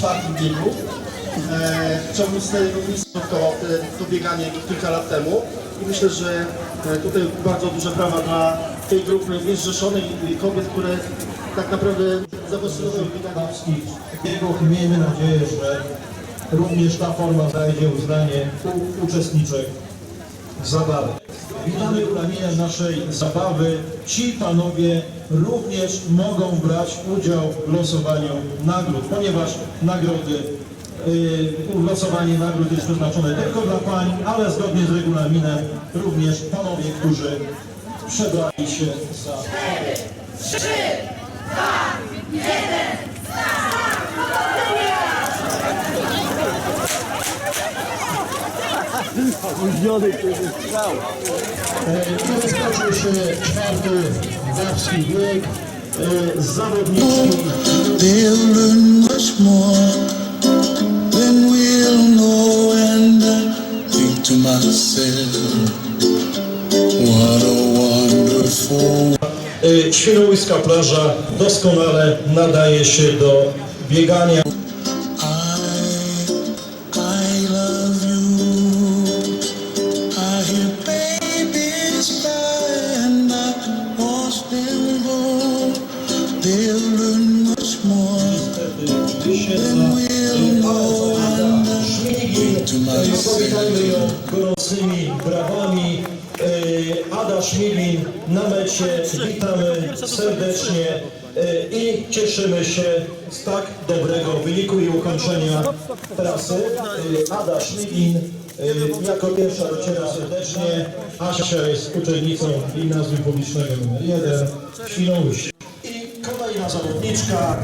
czwartym biegu. E, Chciałbym z miejsca to, e, to bieganie kilka lat temu i myślę, że e, tutaj bardzo duże prawa dla tej grupy niezrzeszonej kobiet, które tak naprawdę zafascynowały bieganie. Biegów miejmy nadzieję, że również ta forma znajdzie uznanie u uczestniczek zabawy. Witamy ulaminem naszej zabawy. Ci panowie również mogą brać udział w losowaniu nagród, ponieważ nagrody, yy, losowanie nagród jest przeznaczone tylko dla pań, ale zgodnie z regulaminem również panowie, którzy przebrali się za Tu skończył się czwarty zawski bieg. Zawodniczki They'll learn much more than we'll know, and I think to myself, what a wonderful. E, Świnoujska plaża doskonale nadaje się do biegania. Powitajmy ją gorącymi brawami. E, Ada Szmilin na mecie. Witamy serdecznie e, i cieszymy się z tak dobrego wyniku i ukończenia trasy. E, Ada Szmilin e, jako pierwsza dociera serdecznie. Asia jest uczennicą gimnazjum publicznego nr 1 w Świnoujściu. I kolejna zawodniczka,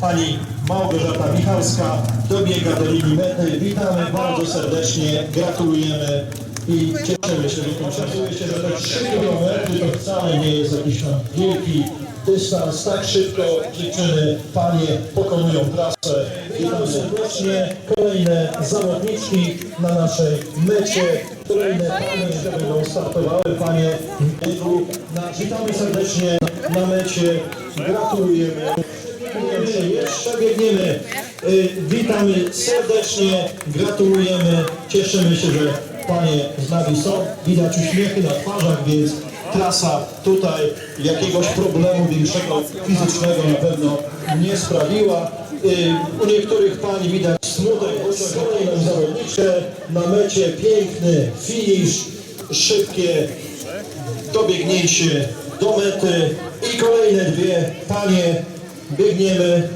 pani Małgorzata Michalska, dobiega do linii mety. Witamy bardzo serdecznie, gratulujemy i cieszymy się, że kończymy się, że te 3 km to wcale nie jest jakiś tam wielki dystans. Tak szybko dziewczyny, panie pokonują trasę. Witam serdecznie. Kolejne zawodniczki na naszej mecie. Kolejne panie, będą startowały, panie Witamy serdecznie na mecie. Gratulujemy. Jeszcze, biegniemy. Y, Witamy serdecznie, gratulujemy. Cieszymy się, że panie z nami są. Widać uśmiechy na twarzach, więc trasa tutaj jakiegoś problemu większego fizycznego na pewno nie sprawiła. Y, U niektórych pań widać smutek, kolejną zawodniczkę na mecie, piękny finisz, szybkie dobiegnięcie do mety i kolejne dwie panie biegniemy.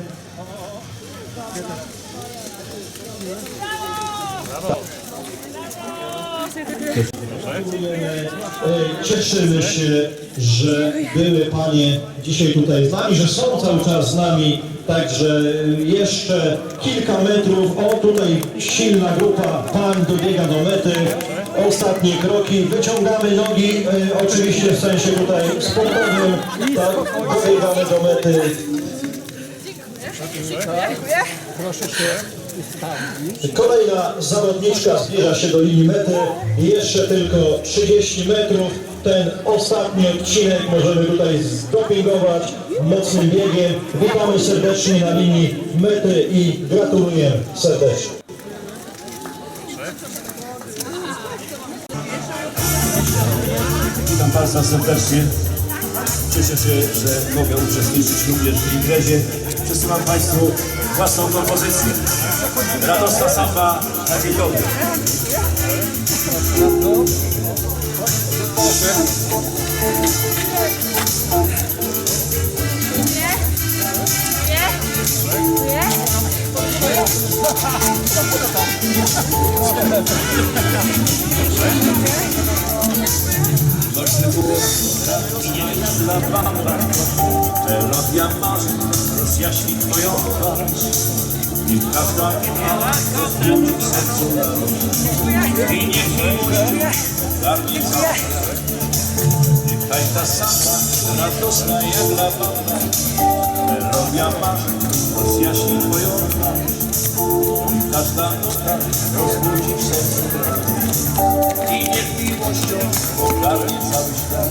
Cieszymy się, że były Panie dzisiaj tutaj z nami, że są cały czas z nami. Także jeszcze kilka metrów. O, tutaj silna grupa pań dobiega do mety. Ostatnie kroki. Wyciągamy nogi, e, oczywiście w sensie tutaj sportowym. Tak, dobiegamy do mety. Kolejna zawodniczka zbliża się do linii mety. Jeszcze tylko 30 metrów. Ten ostatni odcinek możemy tutaj zdopingować mocnym biegiem. Witamy serdecznie na linii mety i gratulujemy serdecznie. Witam Państwa serdecznie. Cieszę się, że mogę uczestniczyć również w imprezie. Przesyłam Państwu własną kompozycję. Radosna samba na dzień dobry. Melodia marzeń rozjaśni Twoją twarz. I każda chwila rozbudzić w sercu. I niech miłość ogarnie świat. Niechaj ta sama radosna jak lawanda, melodia marzeń Twoją twarz. I każda nota rozbudzi w sercu. I niech miłością ogarnie cały świat.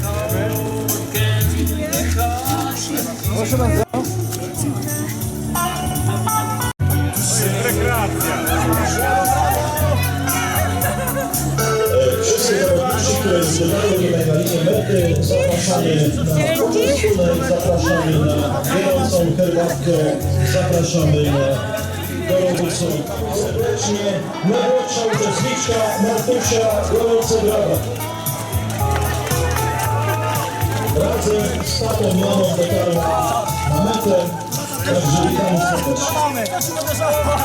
cuda. Wszyscy zawodnicy, które na linię mety, zapraszamy na posterunek, zapraszamy na gorącą herbatkę, zapraszamy na gorącą serdecznie. Najmłodsza uczestniczka Martusia, gorące brawa. Razem z tatą, mamą dotarła na metę, także witamy serdecznie.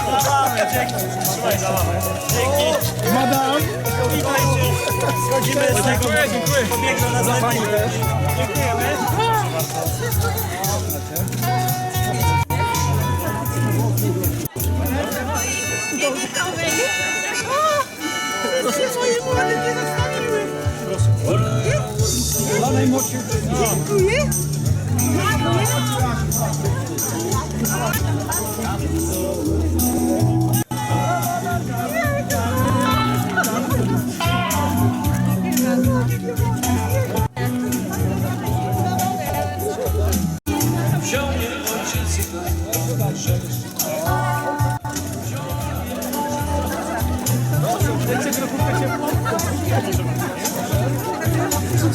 Wziął mnie ojciec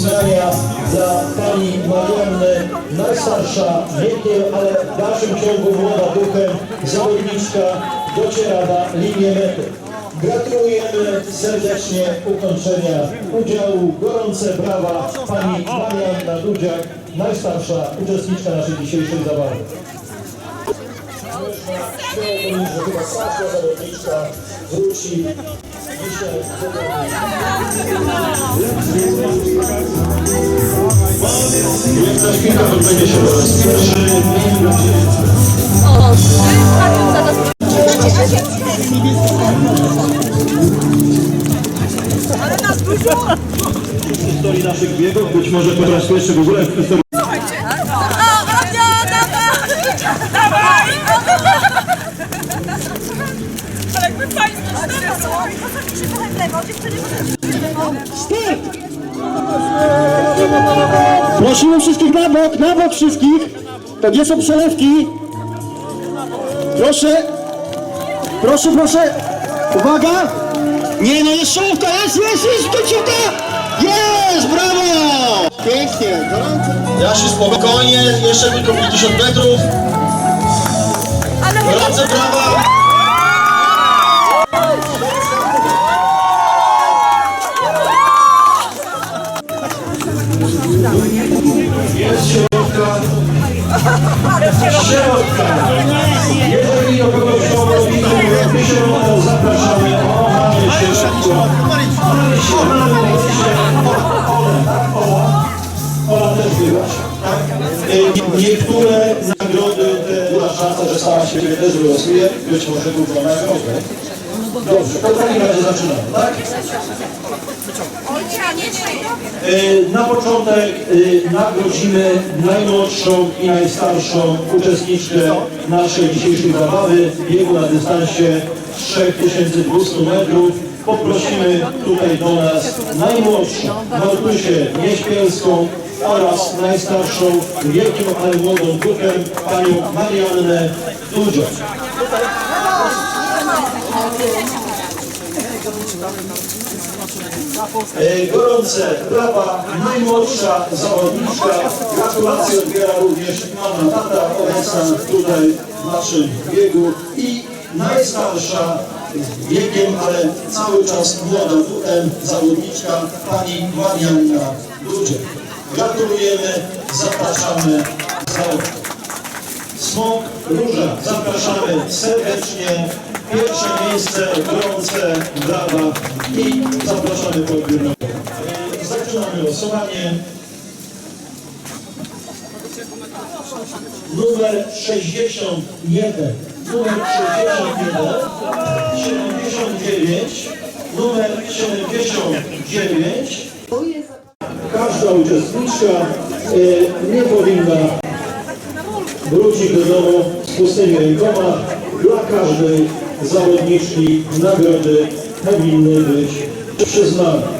uznania dla pani Marianny, najstarsza wiekiem, ale w dalszym ciągu młoda duchem, zawodniczka dociera na linię mety. Gratulujemy serdecznie ukończenia udziału. Gorące brawa pani Marianna Dudziak, najstarsza uczestniczka naszej dzisiejszej zabawy. Zawodniczka wróci Jak za chwilkę odbędzie się po raz pierwszy w historii naszych biegów, być może po raz pierwszy w ogóle w historii Prosimy wszystkich na bok, na bok wszystkich. To gdzie są przelewki? Proszę. Proszę, proszę. Uwaga. Nie, no jest szówka, jest, jest, jest, końcówka. Jest, brawo. Pięknie, gorąco. Jasiu, spokojnie, jeszcze tylko 50 metrów. Gorące brawa. Ще раз sama się ciebie też wylosuje, być może główną nagrodę. Dobrze, to w takim razie zaczynamy, tak? E, Na początek e, nagrodzimy najmłodszą i najstarszą uczestniczkę naszej dzisiejszej zabawy biegu na dystansie 3200 metrów. Poprosimy tutaj do nas najmłodszą Małgosię Nieśpielską oraz najstarszą wielkim, ale młodą duchem panią Mariannę Dudziok. E, Gorące brawa, najmłodsza zawodniczka. Gratulacje odbiera również mama tata obecna tutaj w naszym biegu i najstarsza wiekiem, ale cały czas młoda duchem zawodniczka pani Marianna Dudziek. Gratulujemy, zapraszamy za Smok Róża, zapraszamy serdecznie. Pierwsze miejsce, gorące brawa i zapraszamy po. E, Zaczynamy losowanie. Numer 61, numer 61, 79, numer 79. Każda uczestniczka e, nie powinna wrócić do domu z pustymi rękoma. Dla każdej zawodniczki nagrody powinny być przyznane.